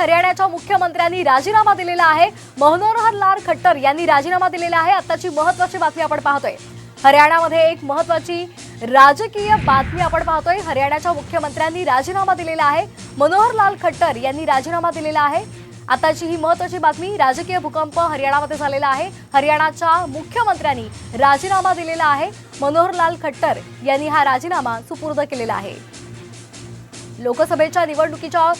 हरियाणाच्या मुख्यमंत्र्यांनी राजीनामा दिलेला आहे. मनोहर लाल खट्टर यांनी राजीनामा दिलेला आहे. आताची महत्वाची बातमी आपण पाहतोय. हरियाणामध्ये एक महत्वाची राजकीय बातमी आपण पाहतोय. हरियाणाच्या मुख्यमंत्र्यांनी राजीनामा दिलेला आहे. मनोहर लाल खट्टर यांनी राजीनामा दिलेला आहे. आताची ही महत्वाची बातमी राजकीय भूकंप हरियाणामध्ये झालेला आहे. हरियाणाच्या मुख्यमंत्र्यांनी राजीनामा दिलेला आहे. मनोहर लाल खट्टर यांनी हा राजीनामा सुपूर्द केलेला आहे. लोकसभेच्या निवडणुकीच्या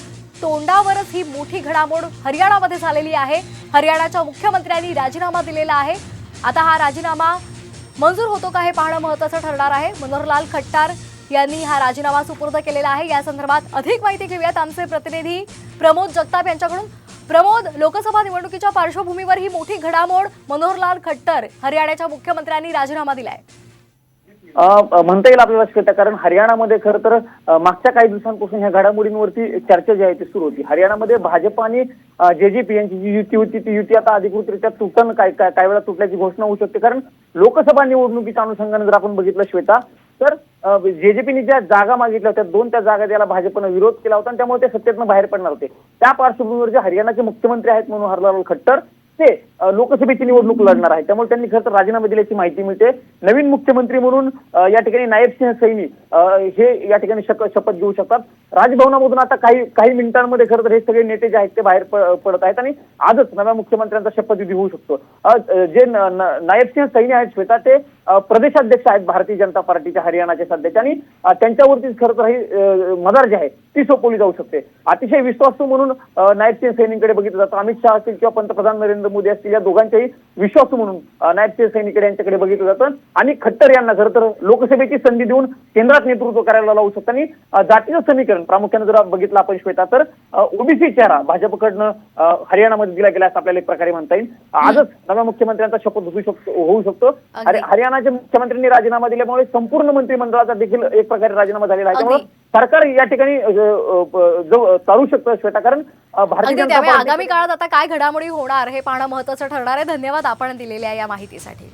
तोंडावरच ही मोठी घडामोड हरियाणामध्ये झालेली आहे. हरियाणाच्या मुख्यमंत्र्यांनी राजीनामा दिलेला आहे. आता हा राजीनामा मंजूर होतो का हे पाहणं महत्वाचं ठरणार आहे. मनोहरलाल खट्टार यांनी हा राजीनामा सुपूर्द केलेला आहे. या संदर्भात अधिक माहिती घेऊयात आमचे प्रतिनिधी प्रमोद जगताप यांच्याकडून. प्रमोद लोकसभा निवडणुकीच्या पार्श्वभूमीवर ही मोठी घडामोड मनोहरलाल खट्टर हरियाणाच्या मुख्यमंत्र्यांनी राजीनामा दिलाय. आहे म्हणता येईल आपल्याला श्वेता कारण हरियाणामध्ये खरं तर मागच्या काही दिवसांपासून ह्या घडामोडींवरती चर्चा जी आहे ती सुरू होती. हरियाणामध्ये भाजप आणि जेजेपी यांची जी युती होती ती युती आता अधिकृतरित्या तुटन काय काय काय वेळा तुटल्याची घोषणा होऊ शकते. कारण लोकसभा निवडणुकीच्या अनुषंगाने जर आपण बघितलं श्वेता तर जेजेपीने ज्या जागा मागितल्या होत्या दोन त्या जागा द्यायला भाजपनं विरोध केला होता आणि त्यामुळे ते सत्तेतनं बाहेर पडणार होते. त्या पार्श्वभूमीवर जे हरियाणाचे मुख्यमंत्री आहेत मनोहरलाल खट्टर ते लोकसभेची निवडणूक लढणार आहे. त्यामुळे त्यांनी खरं तर राजीनामा दिल्याची माहिती मिळते. नवीन मुख्यमंत्री म्हणून या ठिकाणी नायब सिंह सैनी हे या ठिकाणी शपथ घेऊ शकतात. राजभवनामधून आता काही काही मिनिटांमध्ये खरं तर हे सगळे नेते जे आहेत ते बाहेर पडत आहेत आणि आजच नव्या मुख्यमंत्र्यांचा शपथविधी होऊ शकतो. जे नायब सिंह सैनी आहेत श्वेता ते प्रदेशाध्यक्ष आहेत भारतीय जनता पार्टीच्या हरियाणाचे सध्याचे आणि त्यांच्यावरतीच खरं तर ही मदार जी आहे ती सोपवली जाऊ शकते. अतिशय विश्वासू म्हणून नायब सिंह सैनीकडे बघितलं जातं. अमित शहा असतील किंवा पंतप्रधान नरेंद्र मोदी असतील या दोघांच्याही विश्वासू म्हणून नायब सिंह सैनीकडे यांच्याकडे बघितलं जातं. आणि खट्टर यांना खरं तर लोकसभेची संधी देऊन केंद्र केंद्रात नेतृत्व करायला लावू शकतात आणि जातीचं समीकरण प्रामुख्याने जर बघितलं आपण श्वेता तर ओबीसी चेहरा भाजपकडनं हरियाणामध्ये दिला गेला असं आपल्याला एक प्रकारे म्हणता येईल. आजच नव्या मुख्यमंत्र्यांचा शपथ होऊ शकतो होऊ शकतो. हरियाणाच्या मुख्यमंत्र्यांनी राजीनामा दिल्यामुळे संपूर्ण मंत्रिमंडळाचा देखील एक प्रकारे राजीनामा झालेला आहे. त्यामुळे सरकार या ठिकाणी चालू शकतं श्वेता कारण भारतीय आगामी काळात आता काय घडामोडी होणार हे पाहणं महत्वाचं ठरणार आहे. धन्यवाद आपण दिलेल्या या माहितीसाठी.